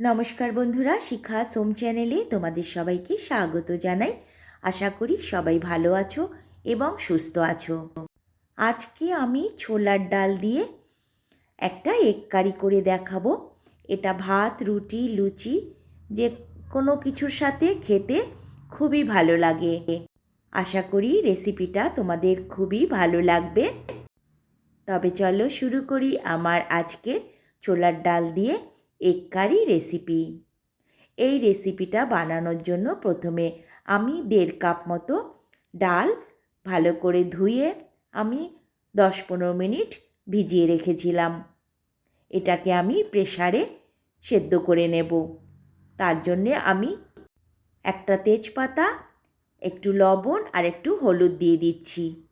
নমস্কার বন্ধুরা, শিখা সোম চ্যানেলে তোমাদের সবাইকে স্বাগত জানাই। আশা করি সবাই ভালো আছো এবং সুস্থ আছো। আজকে আমি ছোলার ডাল দিয়ে একটা এগ কারি করে দেখাবো। এটা ভাত, রুটি, লুচি, যে কোনো কিছুর সাথে খেতে খুবই ভালো লাগে। আশা করি রেসিপিটা তোমাদের খুবই ভালো লাগবে। তবে চলো শুরু করি আমার আজকে ছোলার ডাল দিয়ে। Egg curry recipe. এই রেসিপিটা বানানোর জন্য প্রথমে আমি দেড় কাপ মতো ডাল ভালো করে ধুয়ে আমি দশ পনেরো মিনিট ভিজিয়ে রেখেছিলাম। এটাকে আমি প্রেসারে সেদ্ধ করে নেব। তার জন্যে আমি একটা তেজপাতা, একটু লবণ আর একটু হলুদ দিয়ে দিচ্ছি।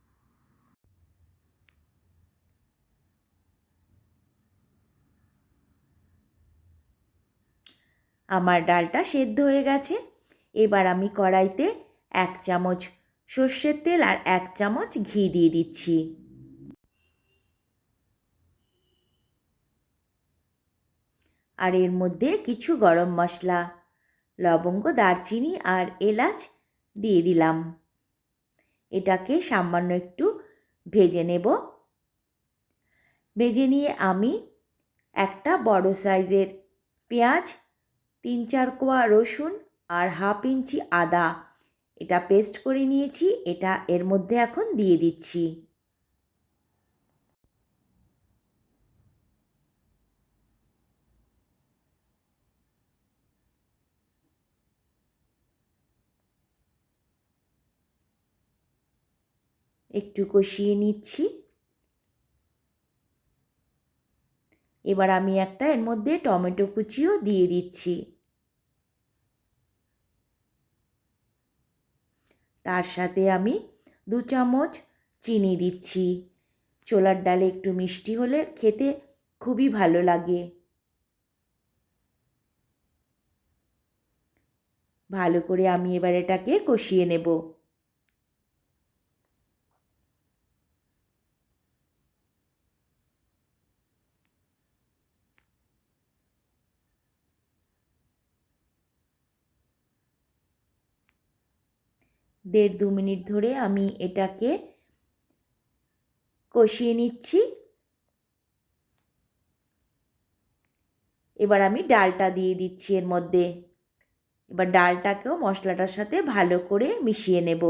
আমার ডালটা সেদ্ধ হয়ে গেছে। এবার আমি কড়াইতে এক চামচ সর্ষের তেল আর এক চামচ ঘি দিয়ে দিচ্ছি। আর এর মধ্যে কিছু গরম মশলা, লবঙ্গ, দারচিনি আর এলাচ দিয়ে দিলাম। এটাকে সামান্য একটু ভেজে নেব। ভেজে নিয়ে আমি একটা বড় সাইজের পেঁয়াজ তিন চার কোয়া রসুন আর হাফ ইঞ্চি আদা। এটা পেস্ট করে নিয়েছি, এটা এর মধ্যে এখন দিয়ে দিচ্ছি। একটু কষিয়ে নিচ্ছি। এবার আমি একটা এর মধ্যে টমেটো কুচিও দিয়ে দিচ্ছি। তার সাথে আমি দু চামচ চিনি দিচ্ছি। ছোলার ডালে একটু মিষ্টি হলে খেতে খুবই ভালো লাগে। ভালো করে আমি এবার এটাকে কষিয়ে নেব। দেড় দু মিনিট ধরে আমি এটাকে কষিয়ে নিচ্ছি। এবার আমি ডালটা দিয়ে দিচ্ছি এর মধ্যে। এবার ডালটাকেও মশলাটার সাথে ভালো করে মিশিয়ে নেব।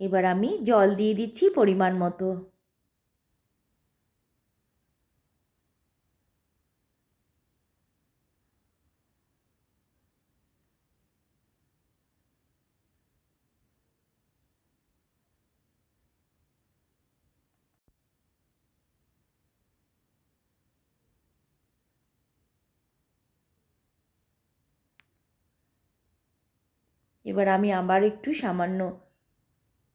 এবার আমি জল দিয়ে দিচ্ছি পরিমাণ মতো। এবার আমি আবার একটু সামান্য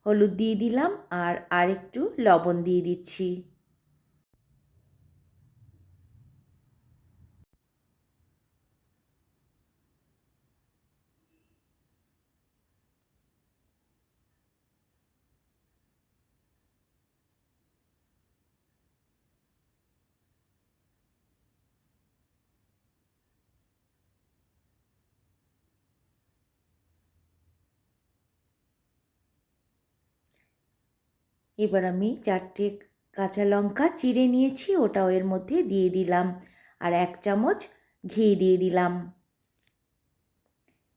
হলুদ দিয়ে দিলাম আর আরেকটু লবণ দিয়ে দিচ্ছি। এবার আমি চারটে কাঁচা লঙ্কা চিড়ে নিয়েছি, ওটাও এর মধ্যে দিয়ে দিলাম আর এক চামচ ঘি দিয়ে দিলাম।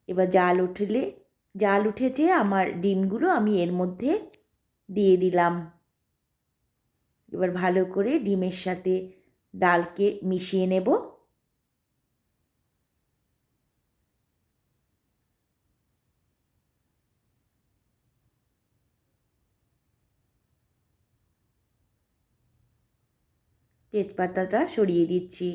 এবার জাল উঠলে, জাল উঠেছে আমার ডিমগুলো আমি এর মধ্যে দিয়ে দিলাম। এবার ভালো করে ডিমের সাথে ডালকে মিশিয়ে নেব। তেজপাতাটা সরিয়ে দিচ্ছি।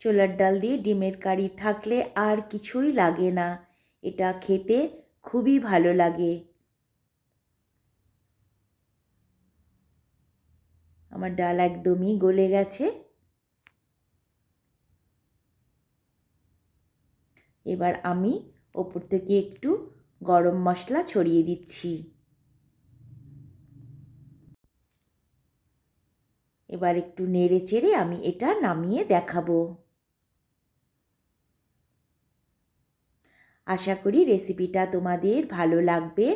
ছোলার ডাল দিয়ে ডিমের কারি থাকলে আর কিছুই লাগে না। এটা খেতে খুবই ভালো লাগে। আমার ডাল একদমই গলে গেছে। এবার আমি ওপর থেকে একটু গরম মশলা ছড়িয়ে দিচ্ছি। এবার একটু নেড়ে চেড়ে আমি এটা নামিয়ে দেখাবো। আশা করি রেসিপিটা তোমাদের ভালো লাগবে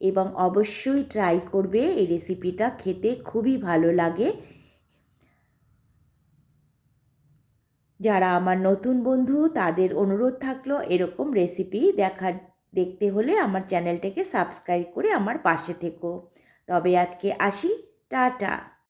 এবং অবশ্যই ট্রাই করবে। এই রেসিপিটা খেতে খুবই ভালো লাগে। যারা আমার নতুন বন্ধু, তাদের অনুরোধ থাকল এরকম রেসিপি দেখা দেখতে হলে আমার চ্যানেলটাকে সাবস্ক্রাইব করে আমার পাশে থেকো। তবে আজকে আসি, টাটা।